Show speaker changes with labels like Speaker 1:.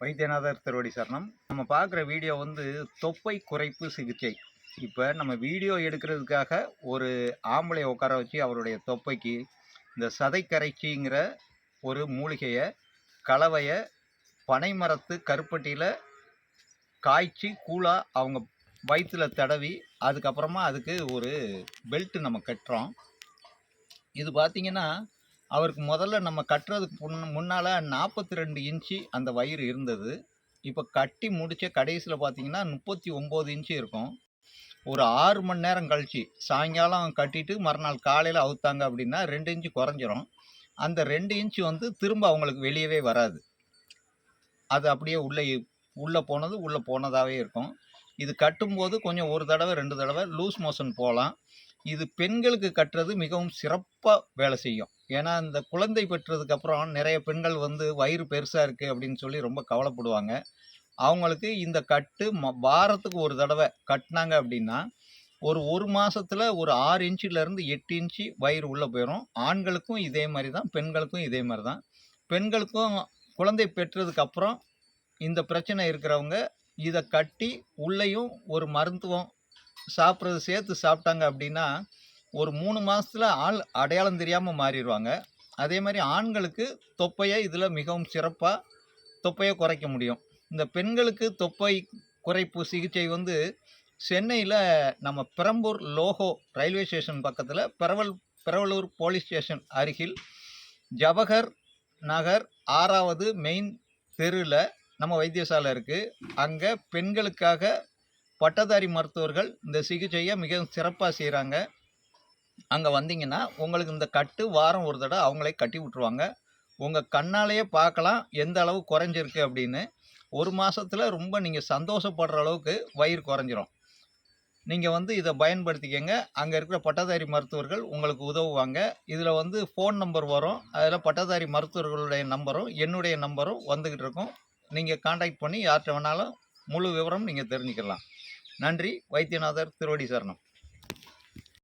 Speaker 1: வைத்தியநாதர் திருவடி சரணம். நம்ம பார்க்குற வீடியோ வந்து தொப்பை குறைப்பு சிகிச்சை. இப்போ நம்ம வீடியோ எடுக்கிறதுக்காக ஒரு ஆம்பளை உட்கார வச்சு அவருடைய தொப்பைக்கு இந்த சதைக்கரைச்சிங்கிற ஒரு மூலிகையை கலவையை பனைமரத்து கருப்பட்டியில் காய்ச்சி கூழாக அவங்க வயிற்றில் தடவி அதுக்கப்புறமா அதுக்கு ஒரு பெல்ட்டு நம்ம கட்டுறோம். இது பார்த்திங்கன்னா அவருக்கு முதல்ல நம்ம கட்டுறதுக்கு முன் முன்னால் நாற்பத்தி ரெண்டு இன்ச்சு அந்த வயிறு இருந்தது. இப்போ கட்டி முடித்த கடைசியில் பார்த்தீங்கன்னா முப்பத்தி ஒம்பது இன்ச்சு இருக்கும். ஒரு ஆறு மணி நேரம் கழிச்சு சாயங்காலம் கட்டிட்டு மறுநாள் காலையில் அவுத்தாங்க அப்படின்னா ரெண்டு இன்ச்சு குறைஞ்சிரும். அந்த ரெண்டு இன்ச்சு வந்து திரும்ப அவங்களுக்கு வெளியவே வராது. அது அப்படியே உள்ளே உள்ளே போனது உள்ளே போனதாகவே இருக்கும். இது கட்டும்போது கொஞ்சம் ஒரு தடவை ரெண்டு தடவை லூஸ் மோஷன் போகலாம். இது பெண்களுக்கு கட்டுறது மிகவும் சிறப்பாக வேலை செய்யும். ஏன்னா இந்த குழந்தை பெற்றதுக்கப்புறம் நிறைய பெண்கள் வந்து வயிறு பெருசாக இருக்குது அப்படின்னு சொல்லி ரொம்ப கவலைப்படுவாங்க. அவங்களுக்கு இந்த கட்டு ம வாரத்துக்கு ஒரு தடவை கட்டினாங்க அப்படின்னா ஒரு ஒரு மாதத்தில் ஒரு ஆறு இன்ச்சிலேருந்து எட்டு இன்ச்சு வயிறு உள்ளே போயிடும் ஆண்களுக்கும் இதே மாதிரி தான் பெண்களுக்கும் இதே மாதிரி தான். பெண்களுக்கும் குழந்தை பெற்றதுக்கப்புறம் இந்த பிரச்சனை இருக்கிறவங்க இதை கட்டி உள்ளேயும் ஒரு மருத்துவம் சாப்பிட்றது சேர்த்து சாப்பிட்டாங்க அப்படின்னா ஒரு மூணு மாதத்தில் ஆள் அடையாளம் தெரியாமல் மாறிடுவாங்க. அதே மாதிரி ஆண்களுக்கு தொப்பையை இதில் மிகவும் சிறப்பாக தொப்பையை குறைக்க முடியும். இந்த பெண்களுக்கு தொப்பை குறைப்பு சிகிச்சை வந்து சென்னையில் நம்ம பெரம்பூர் லோகோ ரயில்வே ஸ்டேஷன் பக்கத்தில் பெரவல் பெரவலூர் போலீஸ் ஸ்டேஷன் அருகில் ஜவஹர் நகர் ஆறாவது மெயின் தெருவில் நம்ம வைத்தியசாலை இருக்குது அங்கே பெண்களுக்காக பட்டதாரி மருத்துவர்கள் இந்த சிகிச்சையை மிகவும் சிறப்பாக செய்கிறாங்க அங்கே வந்தீங்கன்னா உங்களுக்கு இந்த கட்டு வாரம் ஒரு தடவை அவங்களே கட்டி விட்ருவாங்க உங்கள் கண்ணாலேயே பார்க்கலாம் எந்த அளவு குறைஞ்சிருக்கு அப்படின்னு. ஒரு மாதத்தில் ரொம்ப நீங்கள் சந்தோஷப்படுற அளவுக்கு வயிறு குறைஞ்சிரும். நீங்கள் வந்து இதை பயன்படுத்திக்கங்க. அங்கே இருக்கிற பட்டதாரி மருத்துவர்கள் உங்களுக்கு உதவுவாங்க. இதில் வந்து ஃபோன் நம்பர் வரும். அதில் பட்டதாரி மருத்துவர்களுடைய நம்பரும் என்னுடைய நம்பரும் வந்துக்கிட்டு இருக்கும். நீங்கள் காண்டாக்ட் பண்ணி யார்கிட்ட வேணாலும் முழு விவரம் நீங்கள் தெரிஞ்சுக்கலாம். நன்றி வைத்தியநாதர் திருவடி சரணம்.